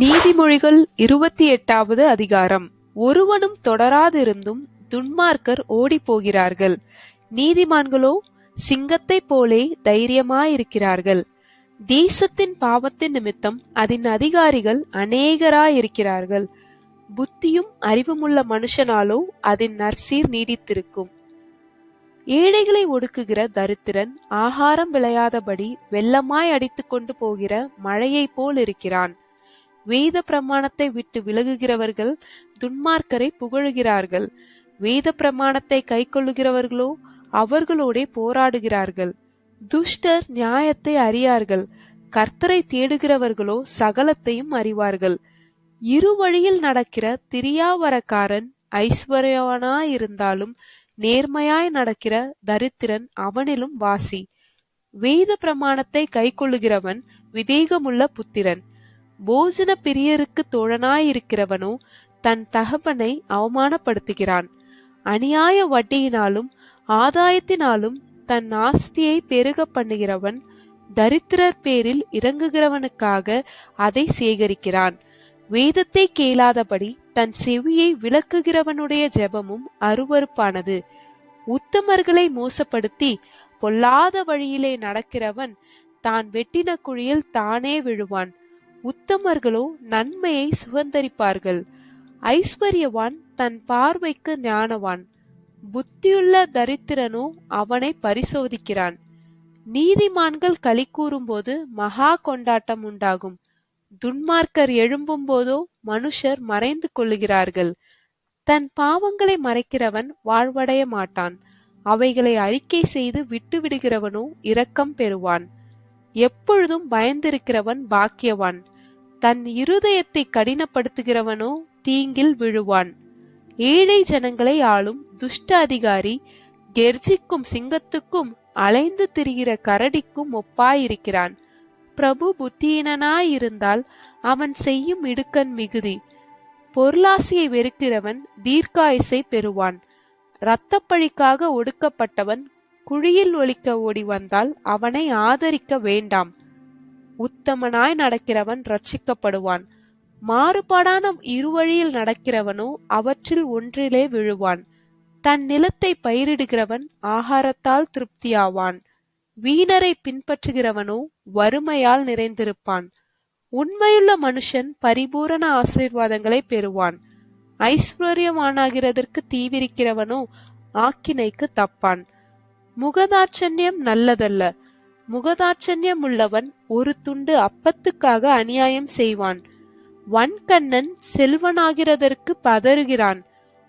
நீதிமொழிகள் இருபத்தி எட்டாவது அதிகாரம். ஒருவனும் தொடராதிருந்தும் துன்மார்க்கர் ஓடிப் போகிறார்கள் நீதிமான்களோ சிங்கத்தைப் போலே தைரியமாயிருக்கிறார்கள். தேசத்தின் பாவத்தின் நிமித்தம் அதன் அதிகாரிகள் அநேகராயிருக்கிறார்கள். புத்தியும் அறிவுமுள்ள மனுஷனாலோ அதன் நற்சீர் நீடித்திருக்கும். ஏழைகளை ஒடுக்குகிற தரித்திரன் ஆகாரம் விளையாதபடி வெள்ளமாய் அடித்துக்கொண்டு போகிற மழையைப் போல் இருக்கிறான் வேத பிரமாணத்தை விட்டு விலகுகிறவர்கள் துன்மார்க்கரை புகழுகிறார்கள். வேத பிரமாணத்தை கைக்கொள்ளுகிறவர்களோ அவர்களோடே போராடுகிறார்கள். துஷ்டர் நியாயத்தை அறியார்கள். கர்த்தரை தேடுகிறவர்களோ சகலத்தையும் அறிவார்கள். இரு வழியில் நடக்கிற திரியாவரக்காரன் ஐஸ்வர்யவனாயிருந்தாலும் நேர்மையாய் நடக்கிற தரித்திரன் அவனிலும் வாசி. வேத பிரமாணத்தை கைக்கொள்ளுகிறவன் விவேகமுள்ள புத்திரன். போஜன பிரியருக்கு தோழனாயிருக்கிறவனோ தன் தகப்பனை அவமானப்படுத்துகிறான். அநியாய வட்டியினாலும் ஆதாயத்தினாலும் தன் ஆஸ்தியை பெருக பண்ணுகிறவன் தரித்திரர் பேரில் இறங்குகிறவனுக்காக அதை சேகரிக்கிறான். வேதத்தை கேளாதபடி தன் செவியை விளக்குகிறவனுடைய ஜெபமும் அருவருப்பானது. உத்தமர்களை மோசப்படுத்தி பொல்லாத வழியிலே நடக்கிறவன் தான் வெட்டின குழியில் தானே விழுவான். உத்தமர்களோ நன்மையை சுகந்தரிப்பார்கள் ஐஸ்வர்யவான் தன் பார்வைக்கு ஞானவான். புத்தியுள்ள தரித்திரனோ அவனை பரிசோதிக்கிறான். நீதிமான்கள் களி கூறும்போது மகா கொண்டாட்டம் உண்டாகும். துன்மார்க்கர் எழும்பும் போதோ மனுஷர் மறைந்து கொள்ளுகிறார்கள். தன் பாவங்களை மறைக்கிறவன் வாழ்வடைய மாட்டான். அவைகளை அறிக்கை செய்து விட்டு விடுகிறவனோ இரக்கம் பெறுவான். எப்பொழுதும் பயந்திருக்கிறவன் பாக்கியவான். தன் இருதயத்தை கடினப்படுத்துகிறவனோ தீங்கில் விழுவான். ஏழை ஜனங்களை ஆளும் துஷ்ட அதிகாரி கெர்ஜிக்கும் சிங்கத்துக்கும் அலைந்து திரிகிற கரடிக்கும் ஒப்பாயிருக்கிறான். பிரபு புத்தியினனாயிருந்தால் அவன் செய்யும் இடுக்கண் மிகுதி. பொருளாசியை வெறுக்கிறவன் தீர்க்காயசை பெறுவான். இரத்தப்பழிக்காக ஒடுக்கப்பட்டவன் குழியில் ஒலிக்க ஓடி வந்தால் அவனை ஆதரிக்க வேண்டாம். உத்தமனாய் நடக்கிறவன் ரட்சிக்கப்படுவான் மாறுபாடான இருவழியில் நடக்கிறவனோ அவற்றில் ஒன்றிலே விழுவான். தன் நிலத்தை பயிரிடுகிறவன் ஆகாரத்தால் திருப்தியாவான். வீணரை பின்பற்றுகிறவனோ வறுமையால் நிறைந்திருப்பான். உண்மையுள்ள மனுஷன் பரிபூரண ஆசீர்வாதங்களை பெறுவான். ஐஸ்வர்யமானாகிறதற்கு தீவிரிக்கிறவனோ ஆக்கினைக்கு தப்பான். முகதாட்சண்யம் நல்லதல்ல. முகதாட்சண்யம் உள்ளவன் ஒரு துண்டு அப்பத்துக்காக அநியாயம் செய்வான். வன்கண்ணன் செல்வனாகிறதற்கு பதறுகிறான்.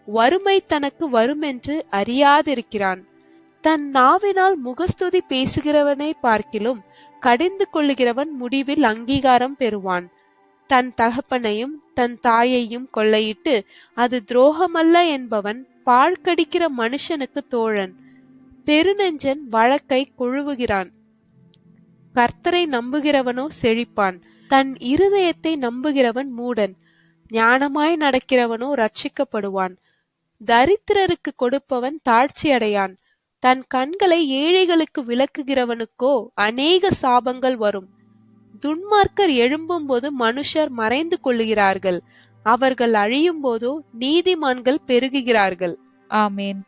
வறுமை தனக்கு வருமென்று அறியாதிருக்கிறான். தன் நாவினால் முகஸ்துதி பேசுகிறவனை பார்க்கிலும் கடிந்து கொள்ளுகிறவன் முடிவில் அங்கீகாரம் பெறுவான். தன் தகப்பனையும் தன் தாயையும் கொள்ளையிட்டு அது துரோகமல்ல என்பவன் பாழ்கடிக்கிற மனுஷனுக்கு தோழன். பெருநெஞ்சன் வழக்கை கொழுவுகிறான். கர்த்தரை நம்புகிறவனோ செழிப்பான். தன் இருதயத்தை நம்புகிறவன் மூடன். ஞானமாய் நடக்கிறவனோ ரட்சிக்கப்படுவான் தரித்திரருக்கு கொடுப்பவன் தாழ்ச்சி அடையான் தன் கண்களை ஏழைகளுக்கு விளக்குகிறவனுக்கோ அநேக சாபங்கள் வரும். துன்மார்க்கர் எழும்பும்போது மனுஷர் மறைந்து கொள்ளுகிறார்கள். அவர்கள் அழியும் போதோ நீதிமான்கள் பெருகுகிறார்கள். ஆமேன்.